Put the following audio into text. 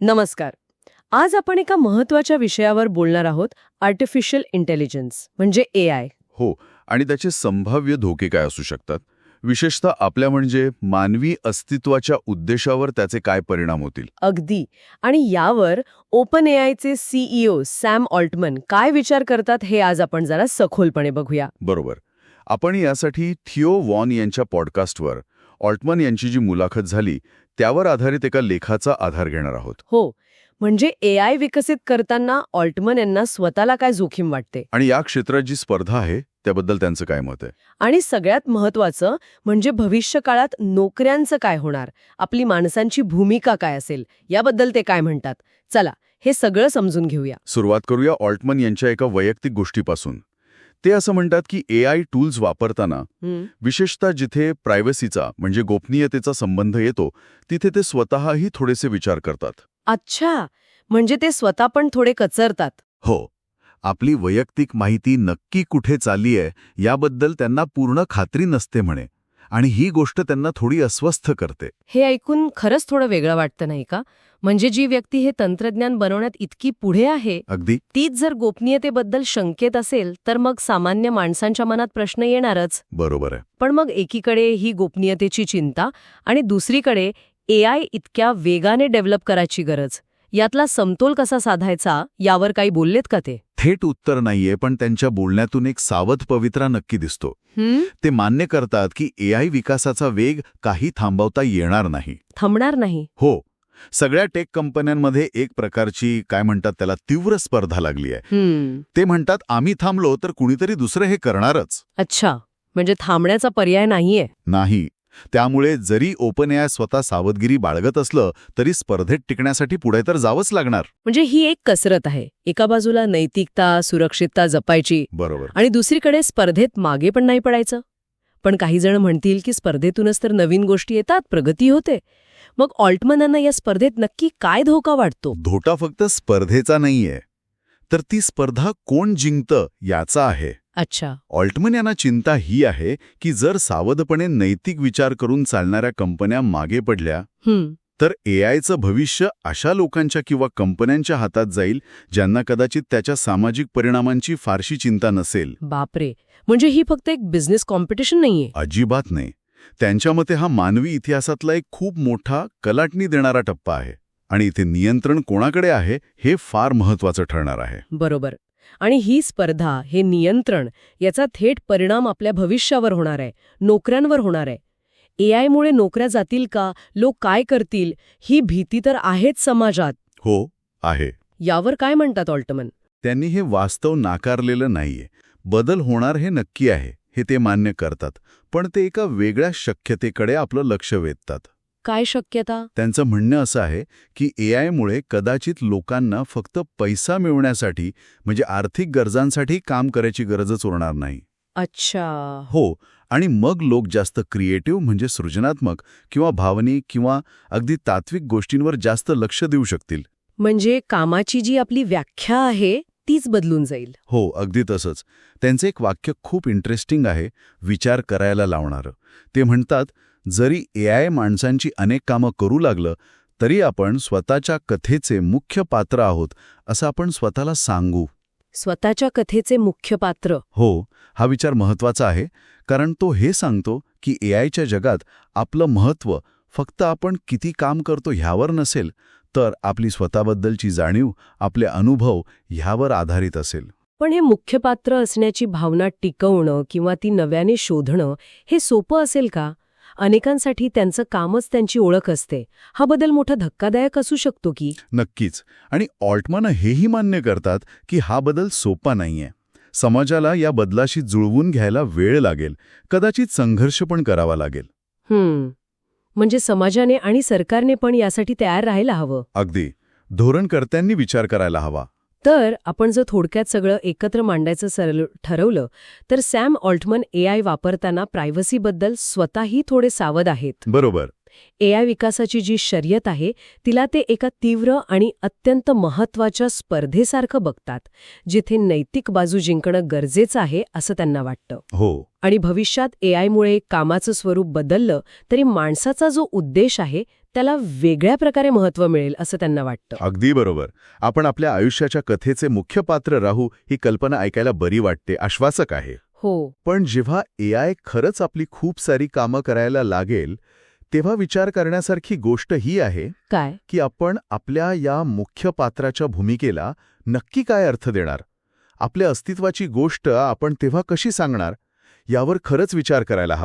नमस्कार. आज आपण एका महत्त्वाच्या विषयावर बोलणार आहोत आर्टिफिशियल इंटेलिजन्स म्हणजे ए आय हो आणि त्याचे संभाव्य धोके काय असू शकतात? विशेषतः आपल्या म्हणजे मानवी अस्तित्वाच्या उद्देशावर त्याचे काय परिणाम होतील? अगदी. आणि यावर ओपन ए आयचे सीईओ सॅम ऑल्टमन काय विचार करतात हे आज आपण जरा सखोलपणे बघूया. बरोबर. आपण यासाठी थिओ वॉन यांच्या पॉडकास्टवर ऑल्टमन यांची जी मुलाखत झाली त्यावर आधारित एका लेखाचा आधार घेणार आहोत. हो म्हणजे ए आय विकसित करताना ऑल्टमन यांना स्वतःला काय जोखीम वाटते? आणि या क्षेत्रात जी स्पर्धा आहे त्याबद्दल त्यांचं काय मत आहे? आणि सगळ्यात महत्वाचं म्हणजे भविष्यकाळात नोकऱ्यांचं काय होणार? आपली माणसांची भूमिका काय असेल? याबद्दल ते काय म्हणतात? चला हे सगळं समजून घेऊया. सुरुवात करूया ऑल्टमन यांच्या एका वैयक्तिक गोष्टीपासून. ते असं म्हणतात की ए आय टूल्स वापरताना विशेषतः जिथे प्रायव्हसीचा म्हणजे गोपनीयतेचा संबंध येतो तिथे ते स्वतःही थोडेसे विचार करतात. अच्छा. म्हणजे ते स्वतः पण थोडे कचरतात. हो. आपली वैयक्तिक माहिती नक्की कुठे चालली आहे याबद्दल त्यांना पूर्ण खात्री नसते म्हणे. आणि ही गोष्ट त्यांना थोडी अस्वस्थ करते. हे ऐकून खरंच थोडं वेगळं वाटतं नाही का? म्हणजे जी व्यक्ती हे तंत्रज्ञान बनवण्यात इतकी पुढे आहे अगदी. तीच जर गोपनीयतेबद्दल शंकेत असेल तर मग सामान्य माणसांच्या मनात प्रश्न येणारच. बरोबर आहे. पण मग एकीकडे ही गोपनीयतेची चिंता आणि दुसरीकडे ए आय इतक्या वेगाने डेव्हलप करायची गरज. यातला समतोल कसा साधायचा यावर काही बोललेत का ते? थेट उत्तर नाहीये पण त्यांच्या बोलण्यातून एक सावध पवित्रा नक्की दिसतो? ते मान्य करतात की ए आय विकासाचा वेग काही थांबवता येणार नाही. थांबणार नाही. हो. सगळ्या टेक कंपन्यांमध्ये एक प्रकारची काय म्हणतात त्याला तीव्र स्पर्धा लागली आहे. हं, ते म्हणतात आम्ही थांबलो तर कुणीतरी दुसरं हे करणारच. अच्छा. म्हणजे थांबण्याचा पर्याय नाहीये. नाही. त्यामुळे जरी ओपन एआय स्वतः सावधगिरी बाळगत असलं तरी स्पर्धेत टिकण्यासाठी पुढे तर जावंच लागणार. म्हणजे ही एक कसरत आहे. एका बाजूला नैतिकता सुरक्षितता जपायची बरोबर. आणि दुसरीकडे स्पर्धेत मागे पण नाही पडायचं. पण काही जण म्हणतील की स्पर्धेतूनच तर नवीन गोष्टी येतात प्रगती होते. मग ऑल्टमनांना या स्पर्धेत नक्की काय धोका वाटतो? धोटा फक्त स्पर्धेचा नाहीये. तर ती स्पर्धा कोण जिंकतं याचा आहे. अच्छा. ऑल्टमन यांना चिंता ही आहे की जर सावधपणे नैतिक विचार करून चालणाऱ्या कंपन्या मागे पडल्या तर एआयचं भविष्य अशा लोकांच्या किंवा कंपन्यांच्या हातात जाईल ज्यांना कदाचित त्याच्या सामाजिक परिणामांची फारशी चिंता नसेल. बापरे. म्हणजे ही फक्त एक बिझनेस कॉम्पिटिशन नाहीये? अजिबात नाही. त्यांच्या मते हा मानवी इतिहासातला एक खूप मोठा कलाटणी देणारा टप्पा आहे आणि इथे नियंत्रण कोणाकडे आहे हे फार महत्वाचं ठरणार आहे. बरोबर. आणि ही स्पर्धा हे नियंत्रण याचा थेट परिणाम आपल्या भविष्यावर होणार आहे नोकऱ्यांवर होणार आहे. ए आयमुळे नोकऱ्या जातील का लोक काय करतील ही भीती तर आहेच समाजात. हो आहे. यावर काय म्हणतात ऑल्टमन? त्यांनी हे वास्तव नाकारलेलं नाहीये. बदल होणार हे नक्की आहे. हे ते मान्य करतात पण ते एका वेगळ्या शक्यतेकडे आपलं लक्ष वेधतात. काय शक्यता? त्यांचं म्हणणं असं आहे की एआयमुळे कदाचित लोकांना फक्त पैसा मिळवण्यासाठी म्हणजे आर्थिक गरजांसाठी काम करायची गरजच उरणार नाही. अच्छा. हो आणि मग लोक जास्त क्रिएटिव्ह म्हणजे सृजनात्मक किंवा भावनिक किंवा अगदी तात्विक गोष्टींवर जास्त लक्ष देऊ शकतील. म्हणजे कामाची जी आपली व्याख्या आहे तीच बदलून जाईल. हो अगदी तसंच. त्यांचं एक वाक्य खूप इंटरेस्टिंग आहे विचार करायला लावणारं. ते म्हणतात जरी एआय माणसांची अनेक कामं करू लागलं तरी आपण स्वतःच्या कथेचे मुख्य पात्र आहोत असं आपण स्वतःला सांगू. स्वतःच्या कथेचे मुख्य पात्र. हो हा विचार महत्त्वाचा आहे कारण तो हे सांगतो की एआयच्या जगात आपलं महत्त्व फक्त आपण किती काम करतो ह्यावर नसेल तर आपली स्वतःबद्दलची जाणीव आपले अनुभव ह्यावर आधारित असेल. पण हे मुख्य पात्र असण्याची भावना टिकवणं किंवा ती नव्याने शोधणं हे सोपं असेल का? अनेकांसाठी त्यांचं कामच त्यांची ओळख असते. हा बदल मोठा धक्कादायक असू शकतो की? नक्कीच. आणि ऑल्टमन हेही मान्य करतात की हा बदल सोपा नाहीये. समाजाला या बदलाशी जुळवून घ्यायला वेळ लागेल. कदाचित संघर्ष पण करावा लागेल. हम्म. म्हणजे समाजाने आणि सरकारने पण यासाठी तयार राहायला हवं. अगदी. धोरणकर्त्यांनी विचार करायला हवा. तर आपण जर थोडक्यात सगळं एकत्र मांडायचं सरल ठरवलं तर सॅम ऑल्टमन एआय वापरताना प्रायव्हसीबद्दल स्वतःही थोडे सावध आहेत. बरोबर. एआय विकासाची जी शर्यत आहे तिला ते एका तीव्र आणि अत्यंत महत्त्वाच्या स्पर्धेसारखं बघतात जिथे नैतिक बाजू जिंकणं गरजेचं आहे असं त्यांना वाटतं. हो. आणि भविष्यात एआयमुळे कामाचं स्वरूप बदललं तरी माणसाचा जो उद्देश आहे त्याला वेगळ्या प्रकारे महत्त्व मिळेल असं त्यांना वाटतं. अगदी बरोबर. आपण आपल्या आयुष्याच्या कथेचे मुख्य पात्र राहू ही कल्पना ऐकायला बरी वाटते आश्वासक आहे. हो. पण जेव्हा एआय खरंच आपली खूप सारी कामं करायला लागेल तेव्हा विचार करण्यासारखी गोष्ट ही आहे काय? की आपण आपल्या या मुख्य पात्राच्या भूमिकेला नक्की काय अर्थ देणार? आपल्या अस्तित्वाची गोष्ट आपण तेव्हा कशी सांगणार? यावर खरंच विचार करायला हवा.